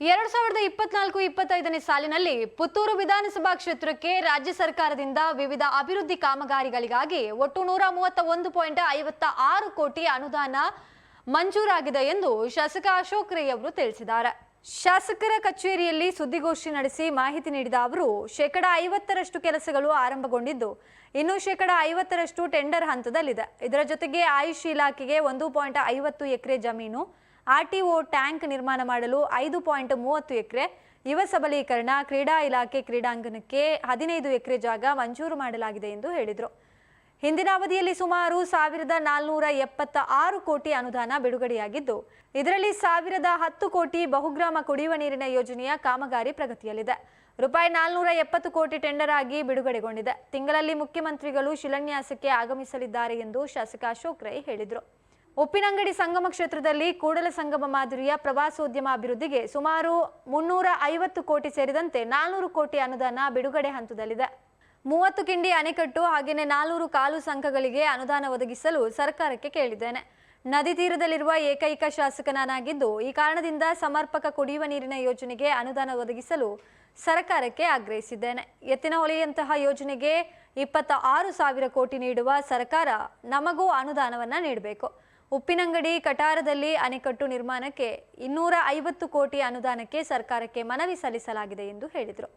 ಎರಡ್ ಸಾವಿರದ ಇಪ್ಪತ್ನಾಲ್ಕು ಇಪ್ಪತ್ತೈದನೇ ಸಾಲಿನಲ್ಲಿ ಪುತ್ತೂರು ವಿಧಾನಸಭಾ ಕ್ಷೇತ್ರಕ್ಕೆ ರಾಜ್ಯ ಸರ್ಕಾರದಿಂದ ವಿವಿಧ ಅಭಿವೃದ್ಧಿ ಕಾಮಗಾರಿಗಳಿಗಾಗಿ ಒಟ್ಟು ನೂರ ಮೂವತ್ತ ಒಂದು ಪಾಯಿಂಟ್ ಐವತ್ತ ಆರು ಕೋಟಿ ಅನುದಾನ ಮಂಜೂರಾಗಿದೆ ಎಂದು ಶಾಸಕ ಅಶೋಕ್ ರೈ ಅವರು ತಿಳಿಸಿದ್ದಾರೆ. ಶಾಸಕರ ಕಚೇರಿಯಲ್ಲಿ ಸುದ್ದಿಗೋಷ್ಠಿ ನಡೆಸಿ ಮಾಹಿತಿ ನೀಡಿದ ಅವರು, ಶೇಕಡ ಐವತ್ತರಷ್ಟು ಕೆಲಸಗಳು ಆರಂಭಗೊಂಡಿದ್ದು, ಇನ್ನು ಶೇಕಡ ಐವತ್ತರಷ್ಟು ಟೆಂಡರ್ ಹಂತದಲ್ಲಿದೆ. ಇದರ ಜೊತೆಗೆ ಆಯುಷ್ ಇಲಾಖೆಗೆ ಒಂದು ಪಾಯಿಂಟ್ ಐವತ್ತು ಎಕರೆ ಜಮೀನು ಆರ್ಟಿಒ ಟ್ಯಾಂಕ್ ನಿರ್ಮಾಣ ಮಾಡಲು ಐದು ಪಾಯಿಂಟ್ ಮೂವತ್ತು ಎಕರೆ ಯುವ ಸಬಲೀಕರಣ ಕ್ರೀಡಾ ಇಲಾಖೆ ಕ್ರೀಡಾಂಗಣಕ್ಕೆ ಹದಿನೈದು ಎಕರೆ ಜಾಗ ಮಂಜೂರು ಮಾಡಲಾಗಿದೆ ಎಂದು ಹೇಳಿದರು. ಹಿಂದಿನ ಅವಧಿಯಲ್ಲಿ ಸುಮಾರು ಸಾವಿರದ ನಾಲ್ನೂರ ಎಪ್ಪತ್ತ ಆರು ಕೋಟಿ ಅನುದಾನ ಬಿಡುಗಡೆಯಾಗಿದ್ದು, ಇದರಲ್ಲಿ ಸಾವಿರದ ಹತ್ತು ಕೋಟಿ ಬಹುಗ್ರಾಮ ಕುಡಿಯುವ ನೀರಿನ ಯೋಜನೆಯ ಕಾಮಗಾರಿ ಪ್ರಗತಿಯಲ್ಲಿದೆ. ರೂಪಾಯಿ ನಾಲ್ನೂರ ಎಪ್ಪತ್ತು ಕೋಟಿ ಟೆಂಡರ್ ಆಗಿ ಬಿಡುಗಡೆಗೊಂಡಿದೆ. ತಿಂಗಳಲ್ಲಿ ಮುಖ್ಯಮಂತ್ರಿಗಳು ಶಿಲಾನ್ಯಾಸಕ್ಕೆ ಆಗಮಿಸಲಿದ್ದಾರೆ ಎಂದು ಶಾಸಕ ಅಶೋಕ್ ರೈ ಹೇಳಿದರು. ಉಪ್ಪಿನಂಗಡಿ ಸಂಗಮ ಕ್ಷೇತ್ರದಲ್ಲಿ ಕೂಡಲ ಸಂಗಮ ಮಾದರಿಯ ಪ್ರವಾಸೋದ್ಯಮ ಅಭಿವೃದ್ಧಿಗೆ ಸುಮಾರು ಮುನ್ನೂರ ಐವತ್ತು ಕೋಟಿ ಸೇರಿದಂತೆ ನಾಲ್ನೂರು ಕೋಟಿ ಅನುದಾನ ಬಿಡುಗಡೆ ಹಂತದಲ್ಲಿದೆ. ಮೂವತ್ತು ಕಿಂಡಿ ಅಣೆಕಟ್ಟು ಹಾಗೆಯೇ ನಾಲ್ನೂರು ಕಾಲು ಸಂಘಗಳಿಗೆ ಅನುದಾನ ಒದಗಿಸಲು ಸರ್ಕಾರಕ್ಕೆ ಕೇಳಿದ್ದೇನೆ. ನದಿ ತೀರದಲ್ಲಿರುವ ಏಕೈಕ ಶಾಸಕ ನಾನಾಗಿದ್ದು ಈ ಕಾರಣದಿಂದ ಸಮರ್ಪಕ ಕುಡಿಯುವ ನೀರಿನ ಯೋಜನೆಗೆ ಅನುದಾನ ಒದಗಿಸಲು ಸರ್ಕಾರಕ್ಕೆ ಆಗ್ರಹಿಸಿದ್ದೇನೆ. ಎತ್ತಿನಹೊಳೆಯಂತಹ ಯೋಜನೆಗೆ ಇಪ್ಪತ್ತ ಆರು ಸಾವಿರ ಕೋಟಿ ನೀಡುವ ಸರ್ಕಾರ ನಮಗೂ ಅನುದಾನವನ್ನ ನೀಡಬೇಕು. ಉಪ್ಪಿನಂಗಡಿ ಕಟಾರದಲ್ಲಿ ಅಣೆಕಟ್ಟು ನಿರ್ಮಾಣಕ್ಕೆ ಇನ್ನೂರ ಐವತ್ತು ಕೋಟಿ ಅನುದಾನಕ್ಕೆ ಸರ್ಕಾರಕ್ಕೆ ಮನವಿ ಸಲ್ಲಿಸಲಾಗಿದೆ ಎಂದು ಹೇಳಿದರು.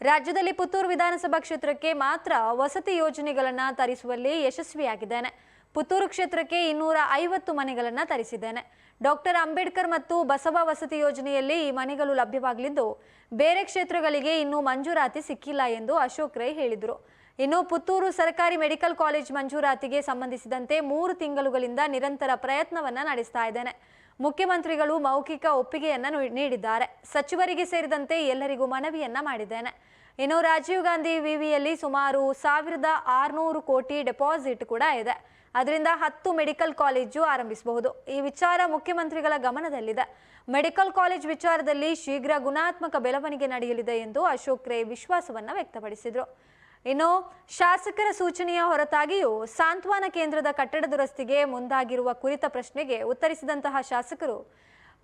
ರಾಜ್ಯದಲ್ಲಿ ಪುತ್ತೂರು ವಿಧಾನಸಭಾ ಕ್ಷೇತ್ರಕ್ಕೆ ಮಾತ್ರ ವಸತಿ ಯೋಜನೆಗಳನ್ನು ತರಿಸುವಲ್ಲಿ ಯಶಸ್ವಿಯಾಗಿದ್ದೇನೆ. ಪುತ್ತೂರು ಕ್ಷೇತ್ರಕ್ಕೆ ಇನ್ನೂರ ಐವತ್ತು ಮನೆಗಳನ್ನು ತರಿಸಿದ್ದೇನೆ. ಡಾಕ್ಟರ್ ಅಂಬೇಡ್ಕರ್ ಮತ್ತು ಬಸವ ವಸತಿ ಯೋಜನೆಯಲ್ಲಿ ಈ ಮನೆಗಳು ಲಭ್ಯವಾಗಲಿದ್ದು, ಬೇರೆ ಕ್ಷೇತ್ರಗಳಿಗೆ ಇನ್ನೂ ಮಂಜೂರಾತಿ ಸಿಕ್ಕಿಲ್ಲ ಎಂದು ಅಶೋಕ್ ರೈ ಹೇಳಿದರು. ಇನ್ನು ಪುತ್ತೂರು ಸರ್ಕಾರಿ ಮೆಡಿಕಲ್ ಕಾಲೇಜ್ ಮಂಜೂರಾತಿಗೆ ಸಂಬಂಧಿಸಿದಂತೆ ಮೂರು ತಿಂಗಳುಗಳಿಂದ ನಿರಂತರ ಪ್ರಯತ್ನವನ್ನ ನಡೆಸ್ತಾ ಇದ್ದೇನೆ. ಮುಖ್ಯಮಂತ್ರಿಗಳು ಮೌಖಿಕ ಒಪ್ಪಿಗೆಯನ್ನ ನೀಡಿದ್ದಾರೆ. ಸಚಿವರಿಗೆ ಸೇರಿದಂತೆ ಎಲ್ಲರಿಗೂ ಮನವಿಯನ್ನ ಮಾಡಿದ್ದೇನೆ. ಇನ್ನು ರಾಜೀವ್ ಗಾಂಧಿ ವಿವಿಯಲ್ಲಿ ಸುಮಾರು ಸಾವಿರದ ಆರುನೂರು ಕೋಟಿ ಡೆಪಾಸಿಟ್ ಕೂಡ ಇದೆ. ಅದರಿಂದ ಹತ್ತು ಮೆಡಿಕಲ್ ಕಾಲೇಜು ಆರಂಭಿಸಬಹುದು. ಈ ವಿಚಾರ ಮುಖ್ಯಮಂತ್ರಿಗಳ ಗಮನದಲ್ಲಿದೆ. ಮೆಡಿಕಲ್ ಕಾಲೇಜ್ ವಿಚಾರದಲ್ಲಿ ಶೀಘ್ರ ಗುಣಾತ್ಮಕ ಬೆಳವಣಿಗೆ ನಡೆಯಲಿದೆ ಎಂದು ಅಶೋಕ್ ರೇ ವಿಶ್ವಾಸವನ್ನ ವ್ಯಕ್ತಪಡಿಸಿದರು. ಇನ್ನು ಶಾಸಕರ ಸೂಚನೆಯ ಹೊರತಾಗಿಯೂ ಸಾಂತ್ವನ ಕೇಂದ್ರದ ಕಟ್ಟಡ ದುರಸ್ತಿಗೆ ಮುಂದಾಗಿರುವ ಕುರಿತ ಪ್ರಶ್ನೆಗೆ ಉತ್ತರಿಸಿದಂತಹ ಶಾಸಕರು,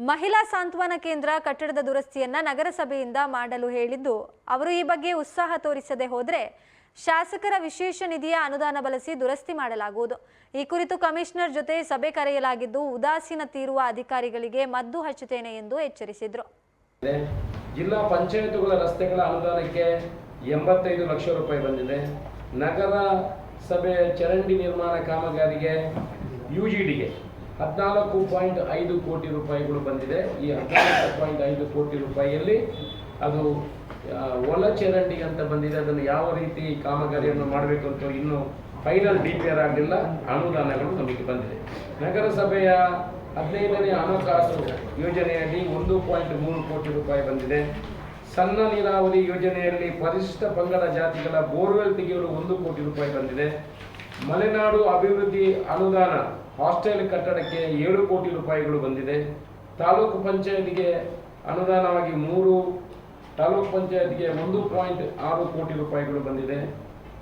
ಮಹಿಳಾ ಸಾಂತ್ವನ ಕೇಂದ್ರ ಕಟ್ಟಡದ ದುರಸ್ತಿಯನ್ನ ನಗರಸಭೆಯಿಂದ ಮಾಡಲು ಹೇಳಿದ್ದು, ಅವರು ಈ ಬಗ್ಗೆ ಉತ್ಸಾಹ ತೋರಿಸದೆ ಹೋದರೆ ಶಾಸಕರ ವಿಶೇಷ ನಿಧಿಯ ಅನುದಾನ ಬಳಸಿ ದುರಸ್ತಿ ಮಾಡಲಾಗುವುದು. ಈ ಕುರಿತು ಕಮಿಷನರ್ ಜೊತೆ ಸಭೆ ಕರೆಯಲಾಗಿದ್ದು, ಉದಾಸೀನ ತೀರುವ ಅಧಿಕಾರಿಗಳಿಗೆ ಮದ್ದು ಹಚ್ಚುತ್ತೇನೆ ಎಂದು ಎಚ್ಚರಿಸಿದ್ರು. ಜಿಲ್ಲಾ ಪಂಚಾಯತ್ಗಳ ರಸ್ತೆಗಳ ಅನುದಾನಕ್ಕೆ ಎಂಬತ್ತೈದು ಲಕ್ಷ ರೂಪಾಯಿ ಬಂದಿದೆ. ನಗರ ಸಭೆ ಚರಂಡಿ ನಿರ್ಮಾಣ ಕಾಮಗಾರಿಗೆ ಯು ಜಿ ಡಿಗೆ ಹದಿನಾಲ್ಕು ಪಾಯಿಂಟ್ ಐದು ಕೋಟಿ ರೂಪಾಯಿಗಳು ಬಂದಿದೆ. ಈ ಹದಿನಾಲ್ಕು ಪಾಯಿಂಟ್ ಐದು ಕೋಟಿ ರೂಪಾಯಿಯಲ್ಲಿ ಅದು ಒಲ ಚರಂಡಿ ಅಂತ ಬಂದಿದೆ. ಅದನ್ನು ಯಾವ ರೀತಿ ಕಾಮಗಾರಿಯನ್ನು ಮಾಡಬೇಕು ಅಂತ ಇನ್ನೂ ಫೈನಲ್ ಡಿಪೇರ್ ಆಗಲಿಲ್ಲ ಅನುದಾನಗಳು ನಮಗೆ ಬಂದಿದೆ. ನಗರಸಭೆಯ ಹದಿನೈದನೇ ಹಣಕಾಸು ಯೋಜನೆಯಲ್ಲಿ ಒಂದು ಪಾಯಿಂಟ್ ಮೂರು ಕೋಟಿ ರೂಪಾಯಿ ಬಂದಿದೆ. ಸಣ್ಣ ನೀರಾವರಿ ಯೋಜನೆಯಲ್ಲಿ ಪರಿಶಿಷ್ಟ ಪಂಗಡ ಜಾತಿಗಳ ಬೋರ್ವೆಲ್ ತೆಗೆಯಲು ಒಂದು ಕೋಟಿ ರೂಪಾಯಿ ಬಂದಿದೆ. ಮಲೆನಾಡು ಅಭಿವೃದ್ಧಿ ಅನುದಾನ ಹಾಸ್ಟೆಲ್ ಕಟ್ಟಡಕ್ಕೆ ಏಳು ಕೋಟಿ ರೂಪಾಯಿಗಳು ಬಂದಿದೆ. ತಾಲೂಕು ಪಂಚಾಯತಿಗೆ ಅನುದಾನವಾಗಿ ಮೂರು, ತಾಲೂಕು ಪಂಚಾಯತ್ಗೆ ಒಂದು ಪಾಯಿಂಟ್ ಆರು ಕೋಟಿ ರೂಪಾಯಿಗಳು ಬಂದಿದೆ.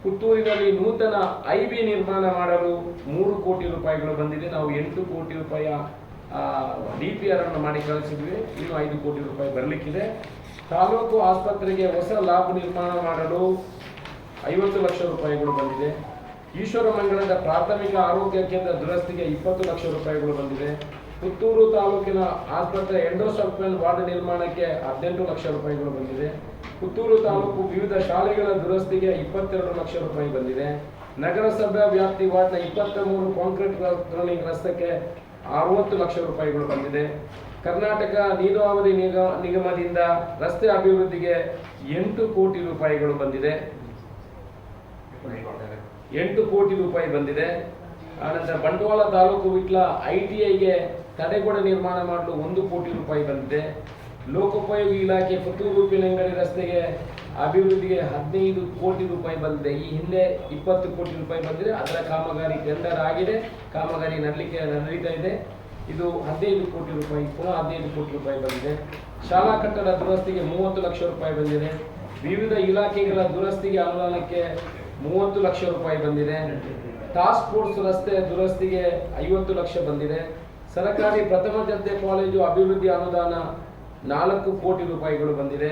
ಪುತ್ತೂರಿನಲ್ಲಿ ನೂತನ ಐ ಬಿ ನಿರ್ಮಾಣ ಮಾಡಲು ಮೂರು ಕೋಟಿ ರೂಪಾಯಿಗಳು ಬಂದಿದೆ. ನಾವು ಎಂಟು ಕೋಟಿ ರೂಪಾಯಿಯ ಡಿ ಪಿ ಆರ್ ಅನ್ನು ಮಾಡಿ ಕಳಿಸಿದ್ವಿ. ಇನ್ನು ಐದು ಕೋಟಿ ರೂಪಾಯಿ ಬರಲಿಕ್ಕಿದೆ. ತಾಲೂಕು ಆಸ್ಪತ್ರೆಗೆ ಹೊಸ ಲ್ಯಾಬ್ ನಿರ್ಮಾಣ ಮಾಡಲು ಐವತ್ತು ಲಕ್ಷ ರೂಪಾಯಿಗಳು ಬಂದಿದೆ. ಈಶ್ವರ ಮಂಗಳದ ಪ್ರಾಥಮಿಕ ಆರೋಗ್ಯ ಕೇಂದ್ರ ದುರಸ್ತಿಗೆ ಇಪ್ಪತ್ತು ಲಕ್ಷ ರೂಪಾಯಿಗಳು ಬಂದಿದೆ. ಪುತ್ತೂರು ತಾಲೂಕಿನ ಆಸ್ಪತ್ರೆ ಎಂಡೋಸಲ್ಫನ್ ವಾರ್ಡ್ ನಿರ್ಮಾಣಕ್ಕೆ ಹದಿನೆಂಟು ಲಕ್ಷ ರೂಪಾಯಿಗಳು ಬಂದಿದೆ. ಪುತ್ತೂರು ತಾಲೂಕು ವಿವಿಧ ಶಾಲೆಗಳ ದುರಸ್ತಿಗೆ ಇಪ್ಪತ್ತೆರಡು ಲಕ್ಷ ರೂಪಾಯಿ ಬಂದಿದೆ. ನಗರಸಭೆ ವ್ಯಾಪ್ತಿ ವಾರ್ಡ್ನ ಇಪ್ಪತ್ತ ಮೂರು ಕಾಂಕ್ರೀಟ್ ರನ್ನಿಂಗ್ ರಸ್ತೆಗೆ ಅರವತ್ತು ಲಕ್ಷ ರೂಪಾಯಿಗಳು ಬಂದಿದೆ. ಕರ್ನಾಟಕ ನೀರಾವರಿ ನಿಗಮ ನಿಗಮದಿಂದ ರಸ್ತೆ ಅಭಿವೃದ್ಧಿಗೆ ಎಂಟು ಕೋಟಿ ರೂಪಾಯಿಗಳು ಬಂದಿದೆ. ಎಂಟು ಕೋಟಿ ರೂಪಾಯಿ ಬಂದಿದೆ. ಆನಂತರ ಬಂಟ್ವಾಳ ತಾಲೂಕು ವಿಟ್ಲ ಐ ಟಿ ಐಗೆ ತಡೆಗೋಡೆ ನಿರ್ಮಾಣ ಮಾಡಲು ಒಂದು ಕೋಟಿ ರೂಪಾಯಿ ಬಂದಿದೆ. ಲೋಕೋಪಯೋಗಿ ಇಲಾಖೆ ಪುತ್ತೂರು, ಪಿಲಂಗಡಿ ರಸ್ತೆಗೆ ಅಭಿವೃದ್ಧಿಗೆ ಹದಿನೈದು ಕೋಟಿ ರೂಪಾಯಿ ಬಂದಿದೆ. ಈ ಹಿಂದೆ ಇಪ್ಪತ್ತು ಕೋಟಿ ರೂಪಾಯಿ ಬಂದಿದೆ. ಅದರ ಕಾಮಗಾರಿ ಟೆಂಡರ್ ಆಗಿದೆ. ಕಾಮಗಾರಿ ನಡಲಿಕ್ಕೆ ನಡೀತಾ ಇದೆ. ಇದು ಹದಿನೈದು ಕೋಟಿ ರೂಪಾಯಿ, ಪುನಃ ಹದಿನೈದು ಕೋಟಿ ರೂಪಾಯಿ ಬಂದಿದೆ. ಶಾಲಾ ಕಟ್ಟಡ ದುರಸ್ತಿಗೆ ಮೂವತ್ತು ಲಕ್ಷ ರೂಪಾಯಿ ಬಂದಿದೆ. ವಿವಿಧ ಇಲಾಖೆಗಳ ದುರಸ್ತಿಗೆ ಅನುದಾನಕ್ಕೆ ಮೂವತ್ತು ಲಕ್ಷ ರೂಪಾಯಿ ಬಂದಿದೆ. ಟಾಸ್ಕ್ ಫೋರ್ಸ್ ರಸ್ತೆ ದುರಸ್ತಿಗೆ ಐವತ್ತು ಲಕ್ಷ ಬಂದಿದೆ. ಸರ್ಕಾರಿ ಪ್ರಥಮ ದರ್ಜೆ ಕಾಲೇಜು ಅಭಿವೃದ್ಧಿ ಅನುದಾನ ನಾಲ್ಕು ಕೋಟಿ ರೂಪಾಯಿಗಳು ಬಂದಿದೆ.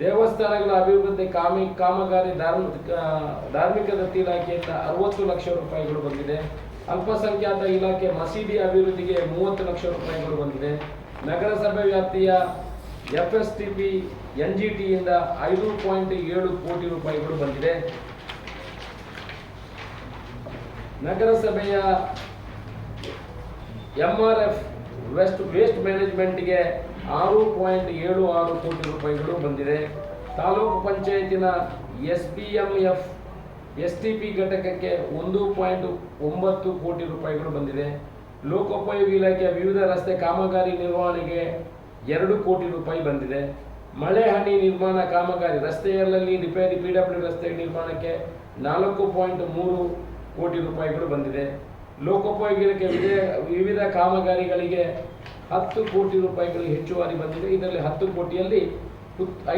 ದೇವಸ್ಥಾನಗಳ ಅಭಿವೃದ್ಧಿ ಕಾಮಿ, ಕಾಮಗಾರಿ ಧಾರ್ಮಿಕ ಧಾರ್ಮಿಕ ದತ್ತಿ ಇಲಾಖೆಯಿಂದ ಅರವತ್ತು ಲಕ್ಷ ರೂಪಾಯಿಗಳು ಬಂದಿದೆ. ಅಲ್ಪಸಂಖ್ಯಾತ ಇಲಾಖೆ ಮಸೀದಿ ಅಭಿವೃದ್ಧಿಗೆ ಮೂವತ್ತು ಲಕ್ಷ ರೂಪಾಯಿಗಳು ಬಂದಿದೆ. ನಗರಸಭೆ ವ್ಯಾಪ್ತಿಯ F S T P N G ಟಿಯಿಂದ ಐದು ಪಾಯಿಂಟ್ ಏಳು ಕೋಟಿ ರೂಪಾಯಿಗಳು ಬಂದಿದೆ. ನಗರಸಭೆಯ M R F west, waste ಮ್ಯಾನೇಜ್ಮೆಂಟ್ಗೆ ಆರು ಪಾಯಿಂಟ್ ಏಳು ಆರು ಕೋಟಿ ರೂಪಾಯಿಗಳು ಬಂದಿದೆ. Taluk ಪಂಚಾಯತಿನ S B M F S T P ಘಟಕಕ್ಕೆ ಒಂದು ಪಾಯಿಂಟ್ ಒಂಬತ್ತು ಕೋಟಿ ರೂಪಾಯಿಗಳು ಬಂದಿದೆ. ಲೋಕೋಪಯೋಗಿ ಇಲಾಖೆಯ ವಿವಿಧ ರಸ್ತೆ ಕಾಮಗಾರಿ ನಿರ್ವಹಣೆಗೆ ಎರಡು ಕೋಟಿ ರೂಪಾಯಿ ಬಂದಿದೆ. ಮಳೆ ಹನಿ ನಿರ್ಮಾಣ ಕಾಮಗಾರಿ ರಸ್ತೆಯಲ್ಲಿ ರಿಪೇರಿ ಪಿ ಡಬ್ಲ್ಯೂ ರಸ್ತೆ ನಿರ್ಮಾಣಕ್ಕೆ ನಾಲ್ಕು ಪಾಯಿಂಟ್ ಮೂರು ಕೋಟಿ ರೂಪಾಯಿಗಳು ಬಂದಿದೆ. ಲೋಕೋಪಯೋಗಿ ಇಲಾಖೆ ವಿವಿಧ ಕಾಮಗಾರಿಗಳಿಗೆ ಹತ್ತು ಕೋಟಿ ರೂಪಾಯಿಗಳು ಹೆಚ್ಚುವರಿ ಬಂದಿದೆ. ಇದರಲ್ಲಿ ಹತ್ತು ಕೋಟಿಯಲ್ಲಿ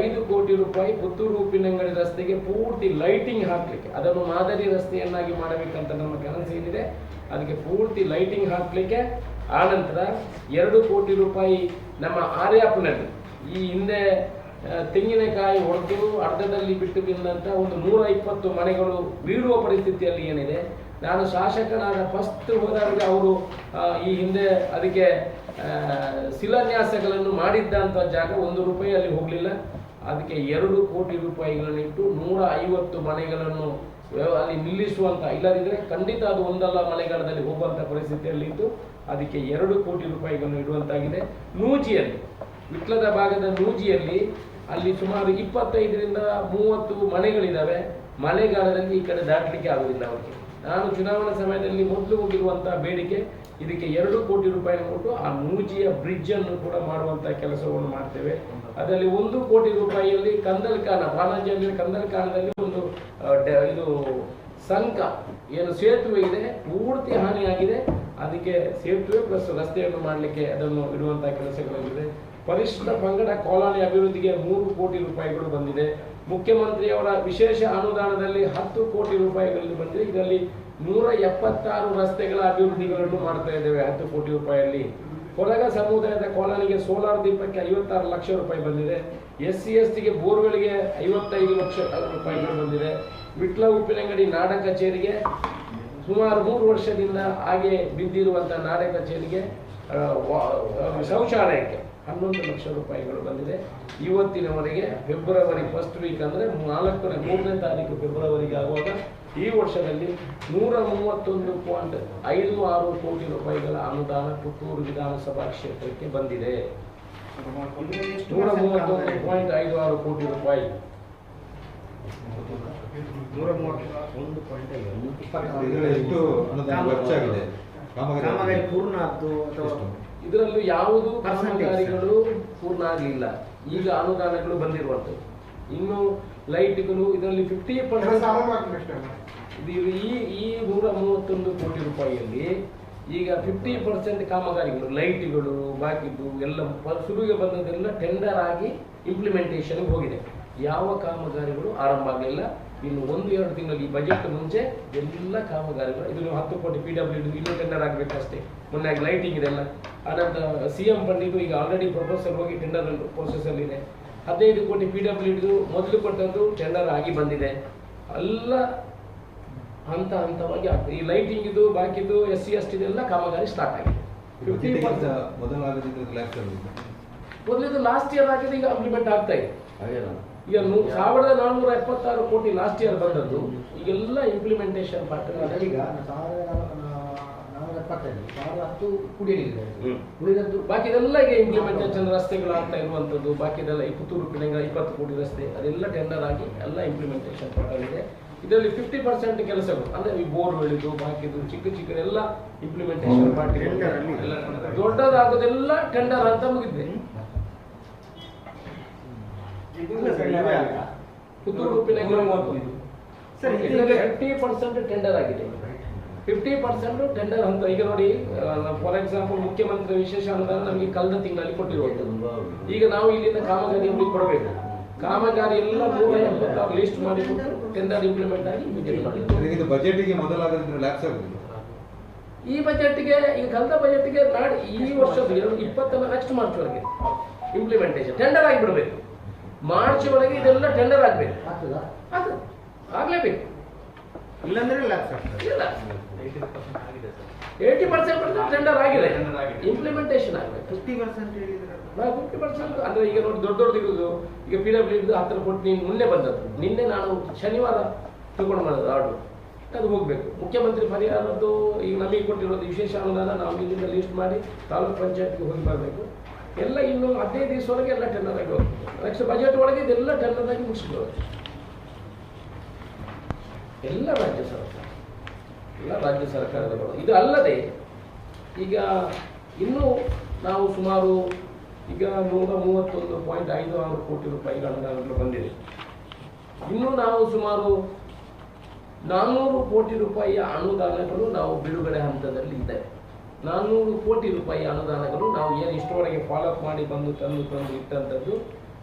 ಐದು ಕೋಟಿ ರೂಪಾಯಿ ಪುತ್ತೂರು ಉಪ್ಪಿನಂಗಡಿ ರಸ್ತೆಗೆ ಪೂರ್ತಿ ಲೈಟಿಂಗ್ ಹಾಕಲಿಕ್ಕೆ. ಅದನ್ನು ಮಾದರಿ ರಸ್ತೆಯನ್ನಾಗಿ ಮಾಡಬೇಕಂತ ನಮ್ಮ ಕನಸು ಏನಿದೆ ಅದಕ್ಕೆ ಪೂರ್ತಿ ಲೈಟಿಂಗ್ ಹಾಕಲಿಕ್ಕೆ ಆನಂತರ ಎರಡು ಕೋಟಿ ರೂಪಾಯಿ ನಮ್ಮ ಆರ್ಯಾಪ್ನಲ್ಲಿ ಈ ಹಿಂದೆ ತೆಂಗಿನಕಾಯಿ ಹೊಡೆದು ಅರ್ಧದಲ್ಲಿ ಬಿಟ್ಟು ಬಿದ್ದಂಥ ಒಂದು ನೂರ ಇಪ್ಪತ್ತು ಮನೆಗಳು ಬೀಳುವ ಪರಿಸ್ಥಿತಿಯಲ್ಲಿ ಏನಿದೆ? ನಾನು ಶಾಸಕನಾದ ಫಸ್ಟ್ ಹೋದಾಗ ಅವರು ಈ ಹಿಂದೆ ಅದಕ್ಕೆ ಶಿಲಾನ್ಯಾಸಗಳನ್ನು ಮಾಡಿದ್ದಂಥ ಜಾಗ ಒಂದು ರೂಪಾಯಿ ಅಲ್ಲಿ ಹೋಗಲಿಲ್ಲ. ಅದಕ್ಕೆ ಎರಡು ಕೋಟಿ ರೂಪಾಯಿಗಳನ್ನು ಇಟ್ಟು ನೂರ ಐವತ್ತು ಮನೆಗಳನ್ನು ಅಲ್ಲಿ ನಿಲ್ಲಿಸುವಂಥ ಇಲ್ಲದಿದ್ದರೆ ಖಂಡಿತ ಅದು ಒಂದಲ್ಲ ಮಳೆಗಾಲದಲ್ಲಿ ಹೋಗುವಂತ ಪರಿಸ್ಥಿತಿಯಲ್ಲಿದ್ದು ಅದಕ್ಕೆ ಎರಡು ಕೋಟಿ ರೂಪಾಯಿಗಳನ್ನು ಇಡುವಂತಾಗಿದೆ. ನೂಜಿಯಲ್ಲಿ, ವಿಟ್ಲದ ಭಾಗದ ನೂಜಿಯಲ್ಲಿ ಅಲ್ಲಿ ಸುಮಾರು ಇಪ್ಪತ್ತೈದರಿಂದ ಮೂವತ್ತು ಮನೆಗಳಿದ್ದಾವೆ ಮಳೆಗಾಲದಲ್ಲಿ ಈ ಕಡೆ ದಾಟಲಿಕ್ಕೆ ಆಗುವುದಿಲ್ಲ ಅವರಿಗೆ. ನಾನು ಚುನಾವಣಾ ಸಮಯದಲ್ಲಿ ಮೊದಲು ಹೋಗಿರುವಂತಹ ಬೇಡಿಕೆ, ಇದಕ್ಕೆ ಎರಡು ಕೋಟಿ ರೂಪಾಯಿ ಕೊಟ್ಟು ಆ ಮೂಜಿಯ ಬ್ರಿಡ್ಜ್ ಅನ್ನು ಕೂಡ ಮಾಡುವಂತಹ ಕೆಲಸವನ್ನು ಮಾಡ್ತೇವೆ. ಅದರಲ್ಲಿ ಒಂದು ಕೋಟಿ ರೂಪಾಯಿಯಲ್ಲಿ ಕಂದಲ್ಕಾನ ಬಾಲಾಜಿಯಲ್ಲಿ ಕಂದಲ್ಕಾನದಲ್ಲಿ ಒಂದು ಇದು ಸಂಕ, ಏನು ಸೇತುವೆ ಇದೆ. ಪೂರ್ತಿ ಹಾನಿಯಾಗಿದೆ. ಅದಕ್ಕೆ ಸೇತುವೆ ಪ್ಲಸ್ ರಸ್ತೆಯನ್ನು ಮಾಡಲಿಕ್ಕೆ ಅದನ್ನು ಇಡುವಂತಹ ಕೆಲಸಗಳಾಗಿದೆ ಪರಿಶಿಷ್ಟ ಪಂಗಡ ಕಾಲೋನಿ ಅಭಿವೃದ್ಧಿಗೆ ಮೂರು ಕೋಟಿ ರೂಪಾಯಿಗಳು ಬಂದಿದೆ. ಮುಖ್ಯಮಂತ್ರಿಯವರ ವಿಶೇಷ ಅನುದಾನದಲ್ಲಿ ಹತ್ತು ಕೋಟಿ ರೂಪಾಯಿಗಳಲ್ಲಿ ಬಂದಿದೆ. ಇದರಲ್ಲಿ ನೂರ ಎಪ್ಪತ್ತಾರು ರಸ್ತೆಗಳ ಅಭಿವೃದ್ಧಿಗಳನ್ನು ಮಾಡ್ತಾ ಇದ್ದೇವೆ ಹತ್ತು ಕೋಟಿ ರೂಪಾಯಿಯಲ್ಲಿ. ಕೊಡಗ ಸಮುದಾಯದ ಕೋಲನಿಗೆ ಸೋಲಾರ್ ದೀಪಕ್ಕೆ ಐವತ್ತಾರು ಲಕ್ಷ ರೂಪಾಯಿ ಬಂದಿದೆ. ಎಸ್ ಸಿ ಎಸ್ ಟಿಗೆ ಬೋರ್ಗಳಿಗೆ ಐವತ್ತೈದು ಲಕ್ಷ ರೂಪಾಯಿಗಳು ಬಂದಿದೆ. ವಿಟ್ಲ ಉಪ್ಪಿನಂಗಡಿ ನಾಡ ಕಚೇರಿಗೆ ಸುಮಾರು ಮೂರು ವರ್ಷದಿಂದ ಹಾಗೆ ಬಿದ್ದಿರುವಂಥ ನಾಡ ಕಚೇರಿಗೆ ಶೌಚಾಲಯಕ್ಕೆ. ಹನ್ನೊಂದು ಲಕ್ಷ ರೂಪಾಯಿಗಳು ಬಂದಿದೆ. ಇವತ್ತಿನವರೆಗೆ ಫೆಬ್ರವರಿ ಫಸ್ಟ್ ವೀಕ್ ಅಂದರೆ ನಾಲ್ಕನೇ ಮೂರನೇ ತಾರೀಕು ಫೆಬ್ರವರಿಗೆ ಆಗುವಾಗ ಈ ವರ್ಷದಲ್ಲಿ ನೂರ ಮೂವತ್ತೊಂದು ಪಾಯಿಂಟ್ ಐದು ಆರು ಕೋಟಿ ರೂಪಾಯಿಗಳ ಅನುದಾನ ಪುತ್ತೂರು ವಿಧಾನಸಭಾ ಕ್ಷೇತ್ರಕ್ಕೆ ಬಂದಿದೆ. ನೂರ ಮೂವತ್ತೊಂದು ಪಾಯಿಂಟ್ ಐದು ಆರು ಕೋಟಿ ರೂಪಾಯಿ. ನೂರ ಮೂವತ್ತೊಂದು ಪಾಯಿಂಟ್ ಎಷ್ಟು ಪೂರ್ಣ ಆಯ್ತು ಅಥವಾ? ಇದರಲ್ಲೂ ಯಾವುದು. ಕಾಮಗಾರಿಗಳು ಪೂರ್ಣ ಆಗಲಿಲ್ಲ. ಈಗ ಅನುದಾನಗಳು ಬಂದಿರುವಂಥದ್ದು. ಇನ್ನು ಲೈಟ್ಗಳು ಇದರಲ್ಲಿ ಫಿಫ್ಟಿ ಪರ್ಸೆಂಟ್ ಇದು ಈ ಈ ನೂರ ಮೂವತ್ತೊಂದು ಕೋಟಿ ರೂಪಾಯಿಯಲ್ಲಿ ಈಗ ಫಿಫ್ಟಿ ಪರ್ಸೆಂಟ್ ಕಾಮಗಾರಿಗಳು ಲೈಟ್ಗಳು ಬಾಕಿದ್ದು ಎಲ್ಲ ಶುರುವಿಗೆ ಬಂದದೆಲ್ಲ ಟೆಂಡರ್ ಆಗಿ ಇಂಪ್ಲಿಮೆಂಟೇಷನ್ಗೆ ಹೋಗಿದೆ. ಯಾವ ಕಾಮಗಾರಿಗಳು ಆರಂಭ ಆಗಲಿಲ್ಲ. ಇನ್ನು ಒಂದು ಎರಡು ತಿಂಗಳಲ್ಲಿ ಈ ಬಜೆಟ್ ಮುಂಚೆ ಎಲ್ಲ ಕಾಮಗಾರಿಗಳು ಇದು ನೀವು ಹತ್ತು ಕೋಟಿ ಪಿ ಡಬ್ಲ್ಯೂ ಇನ್ನೂ ಟೆಂಡರ್ ಆಗಬೇಕಷ್ಟೇ ಮೊನ್ನೆ ಲೈಟಿಂಗ್ ಇದೆಲ್ಲ ಆನಂತರ ಸಿ ಎಂ ಬಂದಿದ್ದು ಈಗ ಆಲ್ರೆಡಿ ಪ್ರಪೋಸಲ್ ಹೋಗಿ ಟೆಂಡರ್ ಪ್ರೋಸೆಸ್ ಅಲ್ಲಿ ಇದೆ. ಹದಿನೈದು ಕೋಟಿ ಪಿ ಡಬ್ಲ್ಯೂ ಮೊದಲು ಕೊಟ್ಟದ್ದು ಟೆಂಡರ್ ಆಗಿ ಬಂದಿದೆ. ಎಲ್ಲ ಹಂತ ಹಂತವಾಗಿ ಆಗ್ತದೆ ಈ ಲೈಟಿಂಗ್ ಇದು ಬಾಕಿದು ಎಸ್ ಸಿ ಎಸ್ ಇದೆಲ್ಲ ಕಾಮಗಾರಿ ಸ್ಟಾರ್ಟ್ ಆಗಿದೆ. ಫಿಫ್ಟಿ ಮೊದಲಿದ್ದು ಲಾಸ್ಟ್ ಇಯರ್ ಆಗಿದೆ ಈಗ ಇಂಪ್ಲಿಮೆಂಟ್ ಆಗ್ತಾ ಇದೆ. ಈಗ ಸಾವಿರದ ನಾನ್ನೂರ ಎಪ್ಪತ್ತಾರು ಕೋಟಿ ಲಾಸ್ಟ್ ಇಯರ್ ಬಂದದ್ದು. ಈಗೆಲ್ಲ ಇಂಪ್ಲಿಮೆಂಟೇಷನ್ ಪಾರ್ಟ್ ಈಗ ಸಾವಿರದ ನಾನ್ನೂರ ಎಪ್ಪತ್ತೈದು ಸಾವಿರದ ಹತ್ತು ಹ್ಮ್. ಉಳಿದದ್ದು ಬಾಕಿ ಈಗ ಇಂಪ್ಲಿಮೆಂಟೇಷನ್ ರಸ್ತೆಗಳು ಆಗ್ತಾ ಇರುವಂಥದ್ದು. ಬಾಕಿದೆಲ್ಲ ಈ ಪುತ್ತೂರು ಇಪ್ಪತ್ತು ಕೋಟಿ ರಸ್ತೆ ಅದೆಲ್ಲ ಟೆಂಡರ್ ಆಗಿ ಎಲ್ಲ ಇಂಪ್ಲಿಮೆಂಟೇಷನ್ ಪಾರ್ಟಿದೆ ಇದರಲ್ಲಿ ಫಿಫ್ಟಿ ಪರ್ಸೆಂಟ್ ಕೆಲಸಗಳು ಅಂದ್ರೆ ಈ ಬೋರ್ ಬೆಳೆದು ಬಾಕಿದು ಚಿಕ್ಕ ಚಿಕ್ಕ ಎಲ್ಲ ಇಂಪ್ಲಿಮೆಂಟೇಷನ್ ಪಾರ್ಟ್. ದೊಡ್ಡದಾಗೋದೆಲ್ಲ ಟೆಂಡರ್ ಅಂತ ಮುಗಿದಿದೆ. ಪುತ್ತೂರು ಉಪ್ಪಿನ ಸರ್, ಫಿಫ್ಟಿ ಪರ್ಸೆಂಟ್ ಟೆಂಡರ್ ಆಗಿದೆ. ಫಿಫ್ಟಿ ಪರ್ಸೆಂಟ್ ಟೆಂಡರ್ ಅಂತ ಈಗ ನೋಡಿ ಫಾರ್ ಎಕ್ಸಾಂಪಲ್ ಮುಖ್ಯಮಂತ್ರಿ ವಿಶೇಷ ಅನುದಾನ ನಮಗೆ ಕಳೆದ ತಿಂಗಳಲ್ಲಿ ಕೊಟ್ಟಿರುವಂಥದ್ದು. ಈಗ ನಾವು ಇಲ್ಲಿಂದ ಕಾಮಗಾರಿ ಅವ್ರಿಗೆ ಕೊಡಬೇಕು. ಕಾಮಗಾರಿ ಎಲ್ಲ ನೂರ ಎಪ್ಪತ್ತಾರು ಲಿಸ್ಟ್ ಮಾಡಿಬಿಟ್ಟು ಟೆಂಡರ್ ಇಂಪ್ಲಿಮೆಂಟ್ ಆಗಿ immediate ಮಾಡಿ ಇದು ಬಜೆಟ್ಗೆ ಮೊದಲಾಗದಿದ್ರೆ ಆಗುದಿಲ್ಲ ಈ ಬಜೆಟ್ಗೆ ಈಗ ಕಳೆದ ಬಜೆಟ್ಗೆ ನಾಡ್ ಈ ವರ್ಷದ ಎರಡು ಇಪ್ಪತ್ತ ನೆಕ್ಸ್ಟ್ ಮಾರ್ಚ್ ವರೆಗೆ ಇಂಪ್ಲಿಮೆಂಟೇಷನ್ ಟೆಂಡರ್ ಆಗಿಬಿಡ್ಬೇಕು. ಮಾರ್ಚ್ ಒಳಗೆ ಇದೆಲ್ಲ ಟೆಂಡರ್ ಆಗಬೇಕು. ಆಗ್ಲೇಬೇಕು. ಇಲ್ಲಾಂದ್ರೆ ಇಲ್ಲ ಏಯ್ಟಿ ಪರ್ಸೆಂಟ್ ಟೆಂಡರ್ ಆಗಿದೆ. ಇಂಪ್ಲಿಮೆಂಟೇಷನ್ ಆಗಬೇಕು ಫಿಫ್ಟಿ ಪರ್ಸೆಂಟ್ ಹೇಳಿದ್ರೆ ನಾವು ಫಿಫ್ಟಿ ಪರ್ಸೆಂಟ್ ಅಂದ್ರೆ ಈಗ ನೋಡಿ ದೊಡ್ಡ ದೊಡ್ಡದು ಇರುವುದು ಈಗ ಪಿ ಡಬ್ಲ್ಯೂ ಹತ್ತಿರ ಕೊಟ್ಟು ನೀನು ಮೊನ್ನೆ ಬಂದದ್ದು. ನಿನ್ನೆ ನಾನು ಶನಿವಾರ ತಗೊಂಡು ಬಂದದ್ದು ಆರ್ಡರ್ ಅದು ಹೋಗಬೇಕು. ಮುಖ್ಯಮಂತ್ರಿ ಪರಿಹಾರದ್ದು ಈಗ ನಮಗೆ ಕೊಟ್ಟಿರೋದು ವಿಶೇಷ ಅನುದಾನ ನಾವು ಇಲ್ಲಿಂದ ಲಿಸ್ಟ್ ಮಾಡಿ ತಾಲೂಕು ಪಂಚಾಯತ್ಗೆ ಹೋಗಿ ಬರಬೇಕು. ಎಲ್ಲ ಇನ್ನು ಹದಿನೈದು ದಿವಸ ಒಳಗೆ ಎಲ್ಲ ಟೆಂಡರ್ ಆಗಿ ನೆಕ್ಸ್ಟ್ ಬಜೆಟ್ ಒಳಗೆ ಇದೆಲ್ಲ ಟೆಂಡರ್ ಆಗಿ ಮುಗಿಸ್ಬೋದು ಎಲ್ಲ ರಾಜ್ಯ ಸರ್ಕಾರ, ಎಲ್ಲ ರಾಜ್ಯ ಸರ್ಕಾರಗಳು ಇದು ಅಲ್ಲದೆ ಈಗ ಇನ್ನೂ ನಾವು ಸುಮಾರು ಈಗ ನೂರ ಮೂವತ್ತೊಂದು ಪಾಯಿಂಟ್ ಐದು ಆರು ಕೋಟಿ ರೂಪಾಯಿ ಅನುದಾನಗಳು ಬಂದಿದೆ. ಇನ್ನೂ ನಾವು ಸುಮಾರು ನಾನ್ನೂರು ಕೋಟಿ ರೂಪಾಯಿಯ ಅನುದಾನಗಳು ನಾವು ಬಿಡುಗಡೆ ಹಂತದಲ್ಲಿ ಇದ್ದೇವೆ ನಾನ್ನೂರು ಕೋಟಿ ರೂಪಾಯಿ ಅನುದಾನಗಳು ನಾವು ಏನು ಇಷ್ಟವರೆಗೆ ಫಾಲೋಅಪ್ ಮಾಡಿ ಬಂದು ತಂದು ತಂದು ಇಟ್ಟಂಥದ್ದು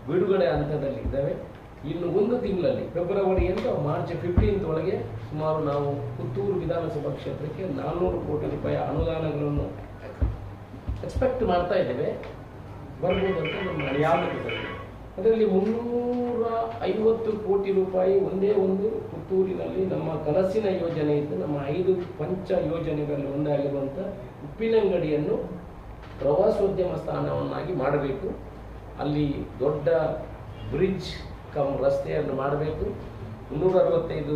ಬಿಡುಗಡೆ ಹಂತದಲ್ಲಿ ಇದ್ದಾವೆ ಇನ್ನು ಒಂದು ತಿಂಗಳಲ್ಲಿ ಫೆಬ್ರವರಿಯಿಂದ ಮಾರ್ಚ್ ಫಿಫ್ಟೀನ್ತ್ ಒಳಗೆ ಸುಮಾರು ನಾವು ಪುತ್ತೂರು ವಿಧಾನಸಭಾ ಕ್ಷೇತ್ರಕ್ಕೆ ನಾನ್ನೂರು ಕೋಟಿ ರೂಪಾಯಿ ಅನುದಾನಗಳನ್ನು ಎಕ್ಸ್ಪೆಕ್ಟ್ ಮಾಡ್ತಾ ಇದ್ದೇವೆ ಬರ್ಬೋದು ಅಂತ ನಮ್ಮ ಇದು? ಅದರಲ್ಲಿ ಮುನ್ನೂರ ಐವತ್ತು ಕೋಟಿ ರೂಪಾಯಿ ಒಂದೇ ಒಂದು ಪುತ್ತೂರಿನಲ್ಲಿ ನಮ್ಮ ಕನಸಿನ ಯೋಜನೆ ಇದ್ದು ನಮ್ಮ ಐದು ಪಂಚ ಯೋಜನೆಗಳಲ್ಲಿ ಒಂದಾಗಿರುವಂಥ ಉಪ್ಪಿನಂಗಡಿಯನ್ನು ಪ್ರವಾಸೋದ್ಯಮ ಸ್ಥಾನವನ್ನಾಗಿ ಮಾಡಬೇಕು. ಅಲ್ಲಿ ದೊಡ್ಡ ಬ್ರಿಡ್ಜ್ ಕಮ್ ರಸ್ತೆಯನ್ನು ಮಾಡಬೇಕು. ಮುನ್ನೂರ ಅರವತ್ತೈದು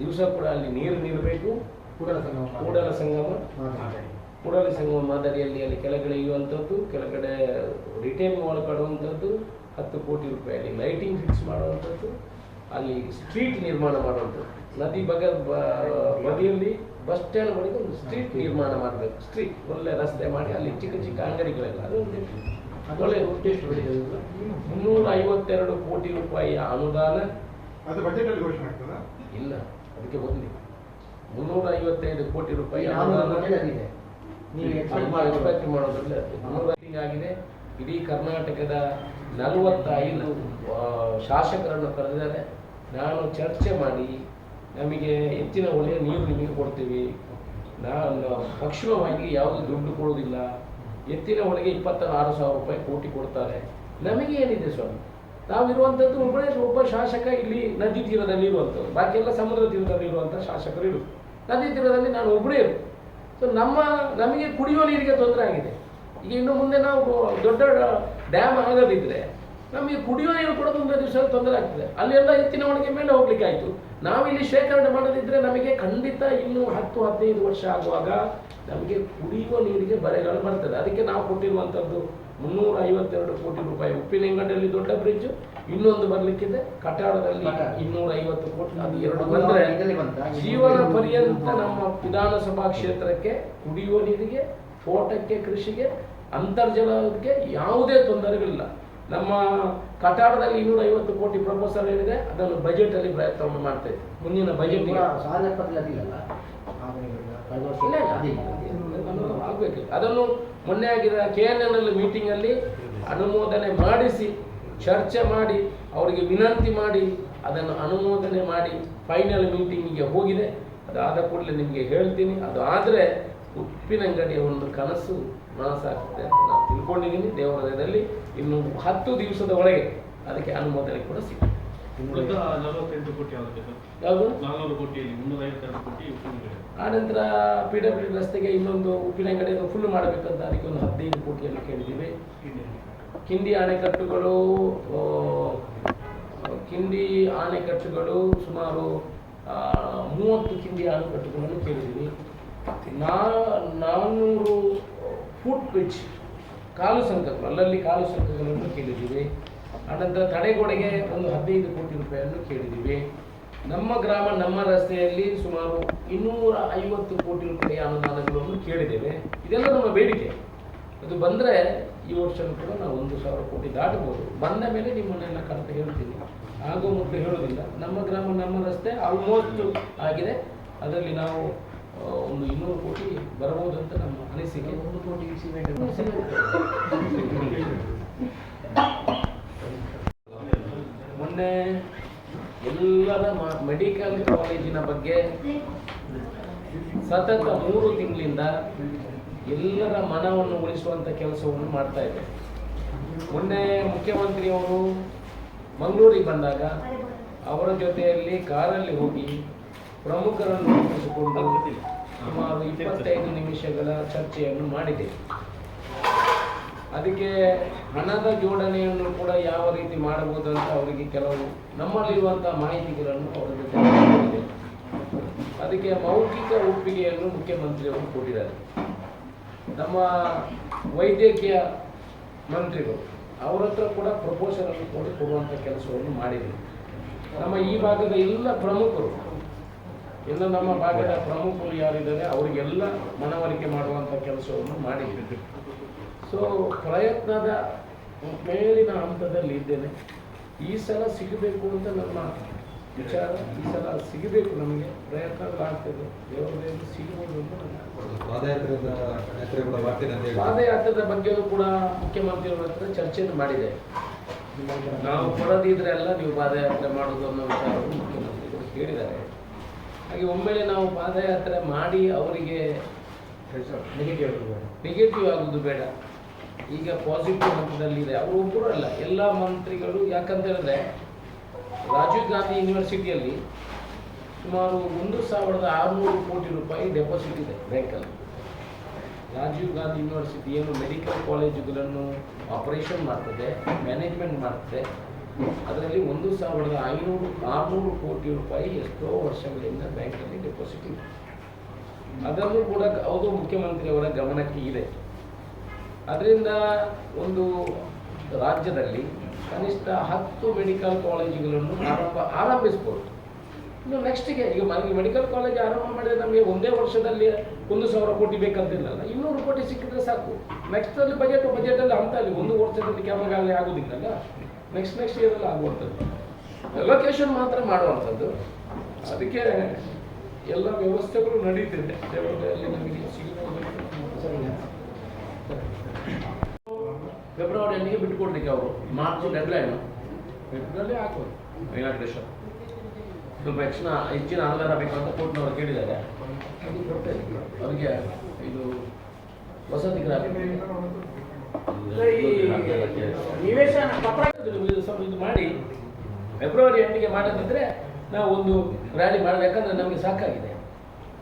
ದಿವಸ ಕೂಡ ಅಲ್ಲಿ ನೀರು ನಿಲ್ಲಬೇಕು. ಕೂಡಲ ಸಂಗಮ ಕೂಡಲ ಸಂಗಮ. ಕೂಡಲ ಸಂಗಮ ಮಾದರಿಯಲ್ಲಿ ಅಲ್ಲಿ ಕೆಳಗಡೆ ಇರುವಂಥದ್ದು ಕೆಳಗಡೆ ರಿಟೇನ್ ವಾಲ್ ಕಡುವಂಥದ್ದು ಹತ್ತು ಕೋಟಿ ರೂಪಾಯಿಯಲ್ಲಿ ಲೈಟಿಂಗ್ ಫಿಕ್ಸ್ ಮಾಡುವಂಥದ್ದು ಅಲ್ಲಿ ಸ್ಟ್ರೀಟ್ ನಿರ್ಮಾಣ ಮಾಡುವಂಥದ್ದು. ನದಿ ಬಗ ನದಿಯಲ್ಲಿ ಬದಿಯಲ್ಲಿ ಬಸ್ ಸ್ಟ್ಯಾಂಡ್ ಬಳಿಗೆ ಒಂದು ಸ್ಟ್ರೀಟ್ ನಿರ್ಮಾಣ ಮಾಡಬೇಕು. ಸ್ಟ್ರೀಟ್ ಒಳ್ಳೆ ರಸ್ತೆ ಮಾಡಿ ಅಲ್ಲಿ ಚಿಕ್ಕ ಚಿಕ್ಕ ಅಂಗಡಿಗಳೆಲ್ಲ. ಅದು ಒಂದು ಒಳ್ಳೆ ಉದ್ದೇಶ ಮುನ್ನೂರ ಐವತ್ತೆರಡು ಕೋಟಿ ರೂಪಾಯಿಯ ಅನುದಾನ. ಅದು ಬಜೆಟ್ ಅಲ್ಲಿ ಘೋಷಣೆ ಆಗ್ತದಾ? ಇಲ್ಲ ಅದಕ್ಕೆ ಬಂದಿ ಮುನ್ನೂರ ಐವತ್ತೈದು ಕೋಟಿ ರೂಪಾಯಿ ಅನುದಾನ. ಮಾಡೋದ್ರಲ್ಲಿ ಆಗಿದೆ. ಇಡೀ ಕರ್ನಾಟಕದ ನಲವತ್ತೈದು ಶಾಸಕರನ್ನು ಕರೆದಿದ್ದಾರೆ. ನಾನು ಚರ್ಚೆ ಮಾಡಿ ನಮಗೆ ಹೆಚ್ಚಿನ ಒಳ್ಳೆಯ ನೀರು ನಿಮಗೆ ಕೊಡ್ತೀವಿ. ನಾನು ಪಕ್ಷಿಮವಾಗಿ ಯಾವುದು ದುಡ್ಡು ಕೊಡೋದಿಲ್ಲ ಎತ್ತಿನ ಒಳಗೆ ಇಪ್ಪತ್ತಾರು ಸಾವಿರ ರೂಪಾಯಿ ಕೋಟಿ ಕೊಡ್ತಾರೆ. ನಮಗೆ ಏನಿದೆ ಸ್ವಾಮಿ? ನಾವಿರುವಂಥದ್ದು ಒಬ್ಬನೇ ಒಬ್ಬ ಶಾಸಕ ಇಲ್ಲಿ ನದಿ ತೀರದಲ್ಲಿ ಇರುವಂಥದ್ದು ಬಾಕಿ ಎಲ್ಲ ಸಮುದ್ರ ತೀರದಲ್ಲಿ ಇರುವಂಥ ಶಾಸಕರು ಇರು ನದಿ ತೀರದಲ್ಲಿ ನಾನು ಒಬ್ಬಳೇ ಇರು ಸೊ ನಮ್ಮ, ನಮಗೆ ಕುಡಿಯುವ ನೀರಿಗೆ ತೊಂದರೆ ಆಗಿದೆ. ಈಗ ಇನ್ನು ಮುಂದೆ ನಾವು ದೊಡ್ಡ ಡ್ಯಾಮ್ ಆಗದಿದ್ರೆ ನಮಗೆ ಕುಡಿಯೋ ನೀರು ಕೂಡ ಮುಂದೆ ದಿವಸ ತೊಂದರೆ ಆಗ್ತದೆ. ಅಲ್ಲೆಲ್ಲ ಹೆಚ್ಚಿನ ಒಣಗಿ ಮೇಲೆ ಹೋಗ್ಲಿಕ್ಕೆ ನಾವಿಲ್ಲಿ ನಾವು ಇಲ್ಲಿ ಶೇಖರಣೆ ಮಾಡದಿದ್ರೆ ನಮಗೆ ಖಂಡಿತ ಇನ್ನು ಹತ್ತು ಹದಿನೈದು ವರ್ಷ ಆಗುವಾಗ ನಮಗೆ ಕುಡಿಯುವ ನೀರಿಗೆ ಬರೆಗಳು ಬರ್ತದೆ. ಅದಕ್ಕೆ ನಾವು ಕೊಟ್ಟಿರುವಂಥದ್ದು ಮುನ್ನೂರ ಐವತ್ತೆರಡು ಕೋಟಿ ರೂಪಾಯಿ. ಉಪ್ಪಿನಂಗಡಿಯಲ್ಲಿ ದೊಡ್ಡ ಬ್ರಿಡ್ಜ್ ಇನ್ನೊಂದು ಬರ್ಲಿಕ್ಕಿದೆ. ಕಟ್ಟಡದಲ್ಲಿ. ಇನ್ನೂರ ಐವತ್ತು ಕೋಟಿ ಅದು ಎರಡು ಬಂದರೆ ಬಂದ್ರೆ ಜೀವನ ಪರ್ಯಂತ ನಮ್ಮ ವಿಧಾನಸಭಾ ಕ್ಷೇತ್ರಕ್ಕೆ ಕುಡಿಯುವ ನೀರಿಗೆ ತೋಟಕ್ಕೆ ಕೃಷಿಗೆ ಅಂತರ್ಜಲಕ್ಕೆ ಯಾವುದೇ ತೊಂದರೆಗಳಿಲ್ಲ. ನಮ್ಮ ಕಟಾಡದಲ್ಲಿ ಇನ್ನೂರ ಐವತ್ತು ಕೋಟಿ ಪ್ರಪೋಸಲ್ ಏನಿದೆ ಅದನ್ನು ಬಜೆಟ್ ಅಲ್ಲಿ ಪ್ರಯತ್ನವನ್ನು ಮಾಡ್ತಾ ಇದ್ದೀವಿ. ಮುಂದಿನ ಬಜೆಟ್ ಪೂರ ಸಾವಿರದ ಎಪ್ಪತ್ತಲ್ಲಿ ಅದಿಲ್ಲಲ್ಲ ಆಗ ಈಗ ಇಲ್ಲ ಇಲ್ಲ. ಅದಿಲ್ಲ. ಅದನ್ನು ಆಗ್ಬೇಕಿಲ್ಲ. ಮೊನ್ನೆ ಆಗಿದ K N N L meeting ಅಲ್ಲಿ ಅನುಮೋದನೆ ಮಾಡಿಸಿ ಚರ್ಚೆ ಮಾಡಿ ಅವರಿಗೆ ವಿನಂತಿ ಮಾಡಿ ಅದನ್ನು ಅನುಮೋದನೆ ಮಾಡಿ ಫೈನಲ್ ಮೀಟಿಂಗಿಗೆ ಹೋಗಿದೆ. ಅದಾದ ಕೂಡಲೇ ನಿಮಗೆ ಹೇಳ್ತೀನಿ. ಅದು ಆದರೆ ಉಪ್ಪಿನಂಗಡಿಯ ಒಂದು ಕನಸು ನನಸಾಗ್ತದೆ ಅಂತ ನಾನು ತಿಳ್ಕೊಂಡಿದ್ದೀನಿ ದೇವರ ದಯದಲ್ಲಿ ಇನ್ನು ಹತ್ತು ದಿವಸದ ಒಳಗೆ ಅದಕ್ಕೆ ಅನುಮೋದನೆ ಕೂಡ ಸಿಗುತ್ತೆ ಆನಂತರ ಪಿ ಡಬ್ಲ್ಯೂ ರಸ್ತೆಗೆ ಇನ್ನೊಂದು ಉಪ್ಪಿನಂಗಡಿಯನ್ನು ಫುಲ್ ಮಾಡಬೇಕಂತ ಅದಕ್ಕೆ ಒಂದು ಹದಿನೈದು ಕೋಟಿಯನ್ನು ಕೇಳಿದ್ದೀವಿ. ಕಿಂಡಿ ಅಣೆಕಟ್ಟುಗಳು ಕಿಂಡಿ ಅಣೆಕಟ್ಟುಗಳು ಸುಮಾರು ಮೂವತ್ತು ಕಿಂಡಿ ಅಣೆಕಟ್ಟುಗಳನ್ನು ಕೇಳಿದ್ದೀವಿ. ನಾ ನಾನ್ನೂರು ಫುಟ್ ಬ್ರಿಡ್ಜ್ ಕಾಲು ಸಂಕಗಳು ಅಲ್ಲಲ್ಲಿ ಕಾಲು ಸಂಕಗಳನ್ನು ಕೇಳಿದ್ದೀವಿ. ಅನಂತರ ತಡೆಗೋಡೆಗೆ ಒಂದು ಹದಿನೈದು ಕೋಟಿ ರೂಪಾಯಿಯನ್ನು ಕೇಳಿದ್ದೀವಿ. ನಮ್ಮ ಗ್ರಾಮ, ನಮ್ಮ ರಸ್ತೆಯಲ್ಲಿ ಸುಮಾರು ಇನ್ನೂರ ಐವತ್ತು ಕೋಟಿ ರೂಪಾಯಿ ಅನುದಾನಗಳನ್ನು ಕೇಳಿದ್ದೇವೆ. ಇದೆಲ್ಲ ನಮ್ಮ ಬೇಡಿಕೆ. ಅದು ಬಂದರೆ ಈ ವರ್ಷನೂ ಕೂಡ ನಾವು ಒಂದು ಸಾವಿರ ಕೋಟಿ ದಾಟಬಹುದು. ಬಂದ ಮೇಲೆ ನಿಮ್ಮನ್ನೆಲ್ಲ ಕರೆ ಹೇಳ್ತೀನಿ. ಆಗೋ ಮೊದಲು ಹೇಳೋದಿಲ್ಲ. ನಮ್ಮ ಗ್ರಾಮ, ನಮ್ಮ ರಸ್ತೆ ಆಲ್ಮೋಸ್ಟ್ ಆಗಿದೆ. ಅದರಲ್ಲಿ ನಾವು ಒಂದು ಇನ್ನೂರು ಕೋಟಿ ಬರಬಹುದು ಅಂತ ನಮ್ಮ ಅನಿಸಿಕೆ. ಒಂದು ಕೋಟಿ ಸಿಮೆಂಟ್ ಮೊನ್ನೆ ಎಲ್ಲರ ಮೆಡಿಕಲ್ ಕಾಲೇಜಿನ ಬಗ್ಗೆ ಸತತ ಮೂರು ತಿಂಗಳಿಂದ ಎಲ್ಲರ ಮನವನ್ನು ಉಳಿಸುವಂತ ಕೆಲಸವನ್ನು ಮಾಡ್ತಾ ಇದೆ. ಮೊನ್ನೆ ಮುಖ್ಯಮಂತ್ರಿಯವರು ಮಂಗಳೂರಿಗೆ ಬಂದಾಗ ಅವರ ಜೊತೆಯಲ್ಲಿ ಕಾರಲ್ಲಿ ಹೋಗಿ ಪ್ರಮುಖರನ್ನು ಒಪ್ಪಿಸಿಕೊಂಡು ಸುಮಾರು ಇಪ್ಪತ್ತೈದು ನಿಮಿಷಗಳ ಚರ್ಚೆಯನ್ನು ಮಾಡಿದೆ ಅದಕ್ಕೆ ಹಣದ ಜೋಡಣೆಯನ್ನು ಕೂಡ ಯಾವ ರೀತಿ ಮಾಡಬಹುದು ಅಂತ ಅವರಿಗೆ ಕೆಲವು ನಮ್ಮಲ್ಲಿರುವಂತಹ ಮಾಹಿತಿಗಳನ್ನು ಅವರ ಜೊತೆ ಅದಕ್ಕೆ ಮೌಖಿಕ ಒಪ್ಪಿಗೆಯನ್ನು ಮುಖ್ಯಮಂತ್ರಿಯವರು ಕೊಟ್ಟಿದ್ದಾರೆ. ನಮ್ಮ ವೈದ್ಯಕೀಯ ಮಂತ್ರಿಗಳು ಅವರ ಹತ್ರ ಕೂಡ ಪ್ರಪೋಸಲ್ ಅನ್ನು ಕೊಡಿ ಕೊಡುವಂಥ ಕೆಲಸವನ್ನು ಮಾಡಿದೆ ನಮ್ಮ ಈ ಭಾಗದ ಎಲ್ಲ ಪ್ರಮುಖರು ಎಲ್ಲ ನಮ್ಮ ಭಾಗದ ಪ್ರಮುಖರು ಯಾರಿದ್ದಾರೆ ಅವರಿಗೆಲ್ಲ ಮನವರಿಕೆ ಮಾಡುವಂಥ ಕೆಲಸವನ್ನು ಮಾಡಿದ್ವಿ ಸೊ ಪ್ರಯತ್ನದ ಮೇಲಿನ ಹಂತದಲ್ಲಿ ಇದ್ದೇನೆ. ಈ ಸಲ ಸಿಗಬೇಕು ಅಂತ ನಮ್ಮ ವಿಚಾರ ಈ ಸಲ ಸಿಗಬೇಕು ನಮಗೆ ಪ್ರಯತ್ನಗಳಾಗ್ತದೆ. ದೇವರಲ್ಲಿ ಸಿಗಬಹುದು ಅಂತ ಪಾದಯಾತ್ರೆ ಪಾದಯಾತ್ರದ ಬಗ್ಗೆಯೂ ಕೂಡ ಮುಖ್ಯಮಂತ್ರಿಯವರ ಹತ್ರ ಚರ್ಚೆಯನ್ನು ಮಾಡಿದೆ. ನಾವು ಕೊಡದಿದ್ರೆ ಅಲ್ಲ ನೀವು ಪಾದಯಾತ್ರೆ ಮಾಡೋದು ಅನ್ನೋ ವಿಚಾರವನ್ನು ಮುಖ್ಯಮಂತ್ರಿಗಳು ಹೇಳಿದ್ದಾರೆ ಹಾಗೆ ಒಮ್ಮೆಲೆ ನಾವು ಪಾದಯಾತ್ರೆ ಮಾಡಿ ಅವರಿಗೆ ನೆಗೆಟಿವ್ ಆಗುವುದು ಬೇಡ. ಈಗ ಪಾಸಿಟಿವ್ ಹಂತದಲ್ಲಿದೆ. ಅವರು ಒಬ್ಬರು ಅಲ್ಲ. ಎಲ್ಲ ಮಂತ್ರಿಗಳು ಯಾಕಂತ ಹೇಳಿದ್ರೆ ರಾಜೀವ್ ಗಾಂಧಿ ಯೂನಿವರ್ಸಿಟಿಯಲ್ಲಿ ಸುಮಾರು ಒಂದು ಸಾವಿರದ ಆರುನೂರು ಕೋಟಿ ರೂಪಾಯಿ ಡೆಪಾಸಿಟ್ ಇದೆ ಬ್ಯಾಂಕಲ್ಲಿ ರಾಜೀವ್ ಗಾಂಧಿ ಯೂನಿವರ್ಸಿಟಿ ಏನು ಮೆಡಿಕಲ್ ಕಾಲೇಜುಗಳನ್ನು ಆಪರೇಷನ್ ಮಾಡ್ತದೆ ಮ್ಯಾನೇಜ್ಮೆಂಟ್ ಮಾಡ್ತದೆ ಅದರಲ್ಲಿ ಒಂದು ಸಾವಿರದ ಐನೂರು ಆರುನೂರು ಕೋಟಿ ರೂಪಾಯಿ ಎಷ್ಟೋ ವರ್ಷಗಳಿಂದ ಬ್ಯಾಂಕಲ್ಲಿ ಡೆಪಾಸಿಟ್ ಇದೆ. ಅದನ್ನು ಕೂಡ ಅದು ಮುಖ್ಯಮಂತ್ರಿಯವರ ಗಮನಕ್ಕೆ ಇದೆ. ಅದರಿಂದ ಒಂದು ರಾಜ್ಯದಲ್ಲಿ ಕನಿಷ್ಠ ಹತ್ತು ಮೆಡಿಕಲ್ ಕಾಲೇಜುಗಳನ್ನು ಆರಂಭ, ಆರಂಭಿಸ್ಬೋದು. ಇನ್ನು ನೆಕ್ಸ್ಟಿಗೆ, ಈಗ ನನಗೆ ಮೆಡಿಕಲ್ ಕಾಲೇಜ್ ಆರಂಭ ಮಾಡಿದ್ರೆ ನಮಗೆ ಒಂದೇ ವರ್ಷದಲ್ಲಿ ಒಂದು ಸಾವಿರ ಕೋಟಿ ಬೇಕಂತಿಲ್ಲಲ್ಲ ಇನ್ನೂರು ಕೋಟಿ ಸಿಕ್ಕಿದ್ರೆ ಸಾಕು. ನೆಕ್ಸ್ಟಲ್ಲಿ ಬಜೆಟ್ ಬಜೆಟಲ್ಲಿ ಅಂತ ಅಲ್ಲಿ ಒಂದು ವರ್ಷದಲ್ಲಿ ಕಾಮಗಾರಿ ಆಗೋದಿಲ್ಲಲ್ಲ ನೆಕ್ಸ್ಟ್ ನೆಕ್ಸ್ಟ್ ಇಯರಲ್ಲಿ ಆಗುವಂಥದ್ದು. ಲೊಕೇಶನ್ ಮಾತ್ರ ಮಾಡುವಂಥದ್ದು. ಅದಕ್ಕೆ ಎಲ್ಲ ವ್ಯವಸ್ಥೆಗಳು ನಡೀತಿದೆ. ದೇವಾಲಯದಲ್ಲಿ ನಮಗೆ ಸಿಗಬಹುದು ಫೆಬ್ರವರಿ ಎಂಡಿಗೆ ಬಿಟ್ಕೊಡ್ಲಿಕ್ಕೆ ಅವರು? ಮಾರ್ಚ್ ಡೆಡ್ಲೈನು ಫೆಬ್ರವರಿ ಆಗ್ಬೋದು. ಇನಾಗ್ರೇಷನ್ ಸ್ವಲ್ಪ ಹೆಚ್ಚಿನ ಹೆಚ್ಚಿನ ಆಧಾರ ಬೇಕು ಅಂತ ಕೋರ್ಟ್ನವರು ಕೇಳಿದ್ದಾರೆ. ಅವರಿಗೆ ಇದು ವಸತಿ ಗೃಹ ನಿವೇಶನ ಪತ್ರ ಇದು ಮಾಡಿ ಫೆಬ್ರವರಿ ಎಂಟಿಗೆ ಮಾಡದಿದ್ರೆ ನಾವು ಒಂದು ರ್ಯಾಲಿ ಮಾಡ್ಬೇಕಂದ್ರೆ ಯಾಕಂದ್ರೆ ನಮಗೆ ಸಾಕಾಗಿದೆ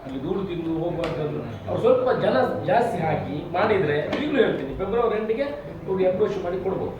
ಅಲ್ಲಿ ದೂರು ತಿಂದು ಹೋಗುವಂಥದ್ದು ಅವ್ರು ಸ್ವಲ್ಪ ಜನ ಜಾಸ್ತಿ ಹಾಕಿ ಮಾಡಿದರೆ ಈಗಲೂ ಹೇಳ್ತೀನಿ ಫೆಬ್ರವರಿ ಎಂಟಿಗೆ ಅವ್ರಿಗೆ ಅಪ್ರೋಚ್ ಮಾಡಿ ಕೊಡ್ಬೋದು.